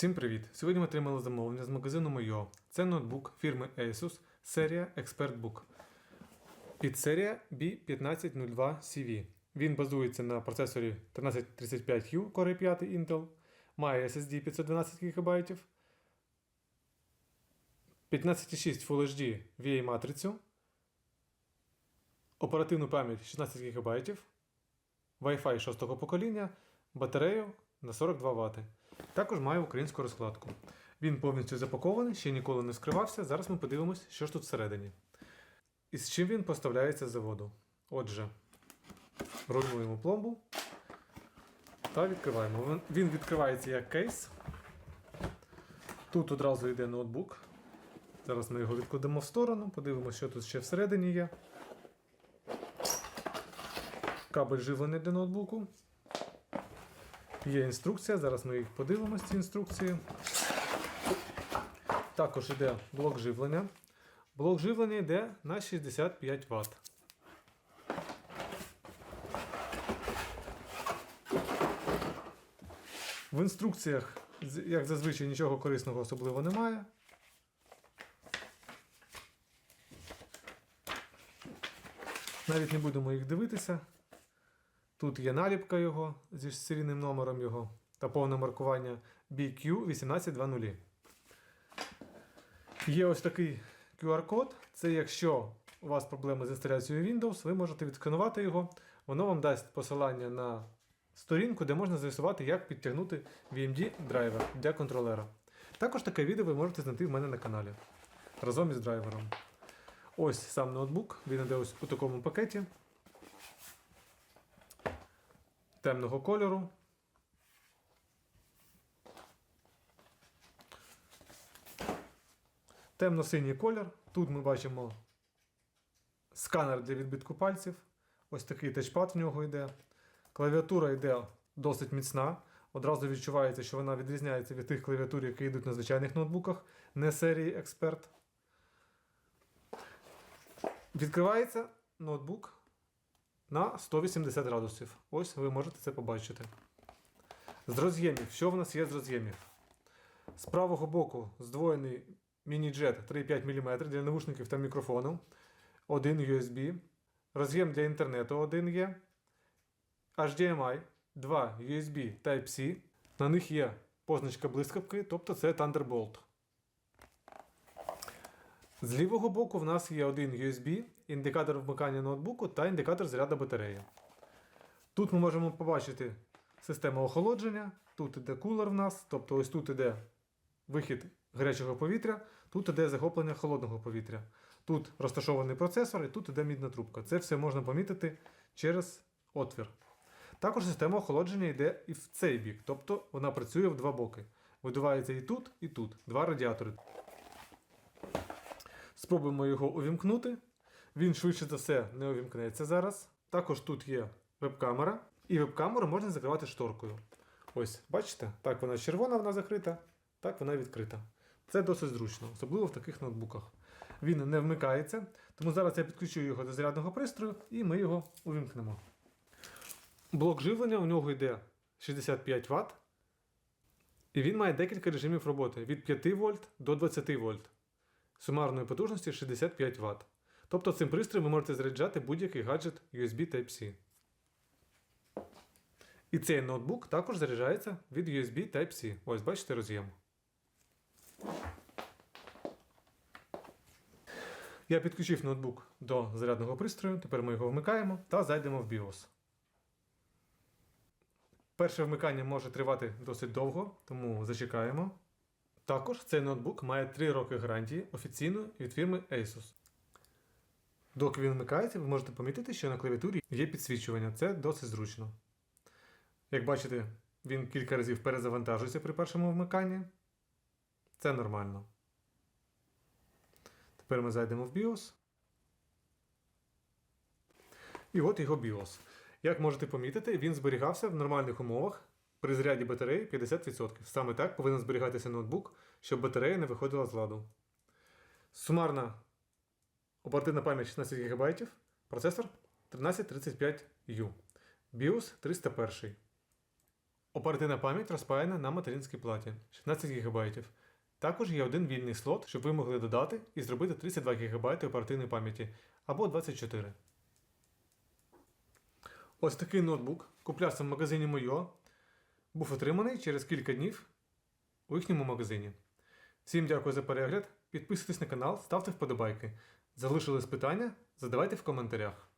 Всім привіт! Сьогодні ми отримали замовлення з магазину Moyo. Це ноутбук фірми Asus, серія ExpertBook. Підсерія B1502CV. Він базується на процесорі 1335U Core i 5 Intel, має SSD 512 ГБ, 15,6 Full HD VA матрицю, оперативну пам'ять 16 ГБ, Wi-Fi 6 покоління, батарею на 42 Вт. Також має українську розкладку. Він повністю запакований, ще ніколи не скривався. Зараз ми подивимось, що ж тут всередині. І з чим він поставляється з заводу. Отже, руйнуємо пломбу та відкриваємо. Він- відкривається як кейс. Тут одразу йде ноутбук. Зараз ми його відкладемо в сторону, подивимося, що тут ще всередині є. Кабель живлення для ноутбуку. Є інструкція, зараз ми їх подивимося, ці інструкції. Також йде блок живлення. Блок живлення йде на 65 Вт. В інструкціях, як зазвичай, нічого корисного особливо немає. Навіть не будемо їх дивитися. Тут є наліпка його зі серійним номером його та повне маркування BQ1820. Є ось такий QR-код. Це якщо у вас проблеми з інсталяцією Windows, ви можете відсканувати його. Воно вам дасть посилання на сторінку, де можна з'ясувати, як підтягнути VMD драйвер для контролера. Також таке відео ви можете знайти в мене на каналі разом із драйвером. Ось сам ноутбук, він іде ось у такому пакеті. Темного кольору. Темно-синій колір. Тут ми бачимо сканер для відбитку пальців. Ось такий тачпад в нього йде. Клавіатура йде досить міцна. Одразу відчувається, що вона відрізняється від тих клавіатур, які йдуть на звичайних ноутбуках, не серії Expert. Відкривається ноутбук на 180 градусів. Ось ви можете це побачити. З роз'ємів. Що в нас є з роз'ємів? З правого боку здвоєний міні-джет 3,5 мм для навушників та мікрофону. Один USB. Роз'єм для інтернету один є. HDMI, 2 USB Type-C. На них є позначка блискавки, тобто це Thunderbolt. З лівого боку в нас є один USB, індикатор вмикання ноутбуку та індикатор заряду батареї. Тут ми можемо побачити систему охолодження, тут іде кулер в нас, тобто ось тут іде вихід гарячого повітря, тут іде захоплення холодного повітря. Тут розташований процесор і тут іде мідна трубка. Це все можна помітити через отвір. Також система охолодження йде і в цей бік, тобто вона працює в два боки. Видувається і тут, і тут. Два радіатори. Спробуємо його увімкнути. Він швидше за все не увімкнеться зараз. Також тут є веб-камера. І веб-камеру можна закривати шторкою. Ось, бачите? Так вона червона, вона закрита, так вона відкрита. Це досить зручно, особливо в таких ноутбуках. Він не вмикається, тому зараз я підключу його до зарядного пристрою і ми його увімкнемо. Блок живлення у нього йде 65 Вт. І він має декілька режимів роботи від 5 вольт до 20 вольт сумарної потужності 65 Вт. Тобто цим пристроєм ви можете заряджати будь-який гаджет USB Type-C. І цей ноутбук також заряджається від USB Type-C. Ось, бачите роз'єм. Я підключив ноутбук до зарядного пристрою, тепер ми його вмикаємо та зайдемо в BIOS. Перше вмикання може тривати досить довго, тому зачекаємо. Також цей ноутбук має 3 роки гарантії офіційної від фірми Asus. Доки він вмикається, ви можете помітити, що на клавіатурі є підсвічування. Це досить зручно. Як бачите, він кілька разів перезавантажується при першому вмиканні. Це нормально. Тепер ми зайдемо в BIOS. І от його BIOS. Як можете помітити, він зберігався в нормальних умовах при заряді батареї 50%. Саме так повинен зберігатися ноутбук, щоб батарея не виходила з ладу. Сумарна оперативна пам'ять 16 ГБ, процесор 1335U, BIOS 301. Оперативна пам'ять розпаяна на материнській платі 16 ГБ. Також є один вільний слот, щоб ви могли додати і зробити 32 ГБ оперативної пам'яті або 24. Ось такий ноутбук куплявся в магазині Мойо. Був отриманий через кілька днів у їхньому магазині. Всім дякую за перегляд. Підписуйтесь на канал, ставте вподобайки. Залишились питання? Задавайте в коментарях.